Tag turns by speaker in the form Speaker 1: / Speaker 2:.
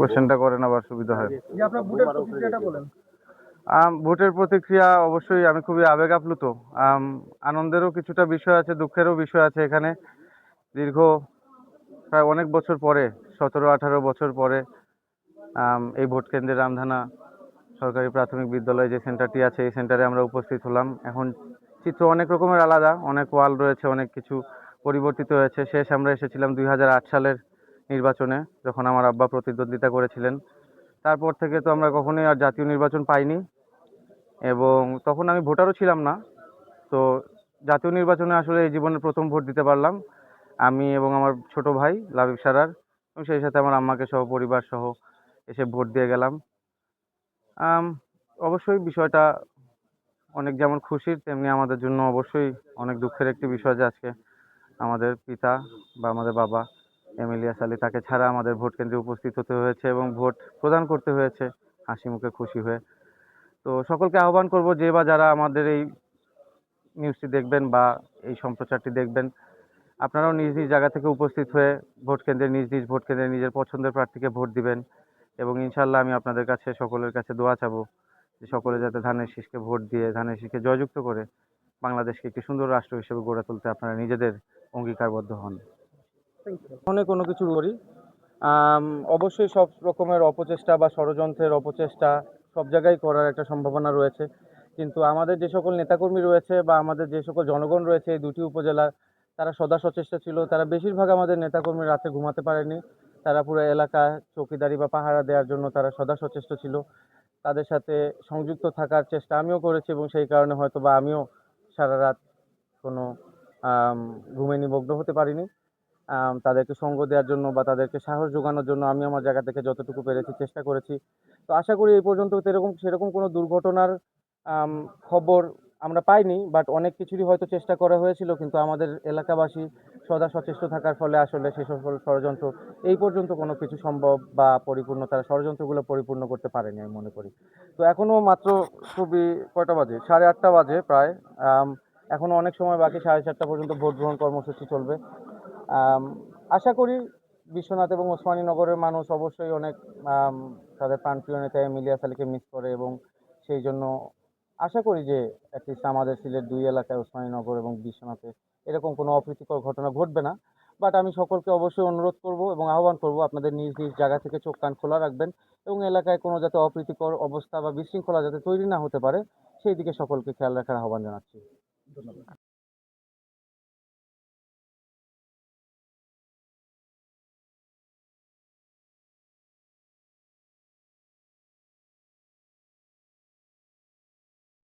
Speaker 1: কোশ্চেনটা করেন আবার সুবিধা হয়।
Speaker 2: ভোটের
Speaker 1: আম, ভোটের প্রতিক্রিয়া অবশ্যই আমি খুবই আবেগ আপ্লুত আম, আনন্দেরও কিছুটা বিষয় আছে দুঃখেরও বিষয় আছে এখানে। দীর্ঘ প্রায় অনেক বছর পরে সতেরো আঠারো বছর পরে আম, এই ভোট কেন্দ্রে রামধানা সরকারি প্রাথমিক বিদ্যালয় যে সেন্টারটি আছে এই সেন্টারে আমরা উপস্থিত হলাম। এখন চিত্র অনেক রকমের আলাদা অনেক ওয়াল রয়েছে অনেক কিছু পরিবর্তিত হয়েছে। শেষ আমরা এসেছিলাম দুই হাজার আট সালের নির্বাচনে, যখন আমার আব্বা প্রতিদ্বন্দ্বিতা করেছিলেন। তারপর থেকে তো আমরা কখনোই আর জাতীয় নির্বাচন পাইনি। এবং তখন আমি ভোটারও ছিলাম না। তো জাতীয় নির্বাচনে আসলে এই জীবনের প্রথম ভোট দিতে পারলাম। আমি এবং আমার ছোট ভাই, লাবিব সারার, এবং সেই সাথে আমার আম্মাকে সহ পরিবার সহ এসে ভোট দিয়ে গেলাম। অবশ্যই বিষয়টা অনেক যেমন খুশির, তেমনি আমাদের জন্য অবশ্যই অনেক দুঃখের একটি বিষয় যে আজকে আমাদের পিতা বা আমাদের বাবা এমিলিয়াস আলী তাকে ছাড়া আমাদের ভোট কেন্দ্রে উপস্থিত হতে হয়েছে এবং ভোট প্রদান করতে হয়েছে। হাসি মুখে খুশি হয়ে। তো সকলকে আহ্বান করব যে বা যারা আমাদের এই নিউজটি দেখবেন বা এই সম্প্রচারটি দেখবেন, আপনারাও নিজ নিজ জায়গা থেকে উপস্থিত হয়ে ভোট কেন্দ্রে নিজ নিজ ভোট কেন্দ্রে নিজের পছন্দের প্রার্থীকে ভোট দিবেন এবং ইনশাল্লাহ আমি আপনাদের কাছে, সকলের কাছে দোয়া চাবো যে সকলে যাতে ধানের শীষকে ভোট দিয়ে, ধানের শীষকে জয়যুক্ত করে বাংলাদেশকে একটি সুন্দর রাষ্ট্র হিসেবে গড়ে তুলতে আপনারা নিজেদের অঙ্গীকারবদ্ধ হন। অনেক কোনো কিছু করি। অবশ্যই সব রকমের অপচেষ্টা বা ষড়যন্ত্রের অপচেষ্টা সব জায়গায় করার একটা সম্ভাবনা রয়েছে। কিন্তু আমাদের যে সকল নেতাকর্মী রয়েছে বা আমাদের যে সকল জনগণ রয়েছে এই দুটি উপজেলার, তারা সদা সচেষ্ট ছিল। তারা বেশিরভাগ আমাদের নেতাকর্মী রাতে ঘুমাতে পারেনি। তারা পুরো এলাকা চৌকিদারি বা পাহারা দেওয়ার জন্য তারা সদা সচেষ্ট ছিল। তাদের সাথে সংযুক্ত থাকার চেষ্টা আমিও করেছি এবং সেই কারণে হয়তো বা আমিও সারা রাত কোনো ঘুমে নিমগ্ন হতে পারিনি। তাদেরকে সঙ্গ দেওয়ার জন্য বা তাদেরকে সাহস যোগানোর জন্য আমি আমার জায়গা থেকে যতটুকু পেরেছি চেষ্টা করেছি। তো আশা করি এই পর্যন্ত সেরকম সেরকম কোনো দুর্ঘটনার খবর আমরা পাইনি বাট অনেক কিছুরই হয়তো চেষ্টা করা হয়েছিল, কিন্তু আমাদের এলাকাবাসী সদা সচেষ্ট থাকার ফলে আসলে সেই সকল ষড়যন্ত্র, এই পর্যন্ত কোনো কিছু সম্ভব বা পরিপূর্ণ, তারা ষড়যন্ত্রগুলো পরিপূর্ণ করতে পারেনি আমি মনে করি। তো এখনও মাত্র খুবই কয়টা বাজে? সাড়ে আটটা বাজে প্রায়। এখনও অনেক সময় বাকি, সাড়ে চারটা পর্যন্ত ভোট গ্রহণ কর্মসূচি চলবে। আশা করি বিশ্বনাথ এবং ওসমানীনগরের মানুষ অবশ্যই অনেক তাদের প্রাণপ্রিয় নেতা এমিলিয়াস আলীকে মিস করে এবং সেই জন্য আশা করি যে অ্যাটলিস্ট আমাদের সিলেট দুই এলাকায় ওসমানীনগর এবং বিশ্বনাথে এরকম কোনো অপ্রীতিকর ঘটনা ঘটবে না। বাট আমি সকলকে অবশ্যই অনুরোধ করব এবং আহ্বান করব আপনাদের নিজ নিজ জায়গা থেকে চোখ কান খোলা রাখবেন এবং এলাকায় কোনো যাতে অপ্রীতিকর অবস্থা বা বিশৃঙ্খলা যাতে তৈরি না হতে পারে সেই দিকে সকলকে খেয়াল রাখার আহ্বান জানাচ্ছি।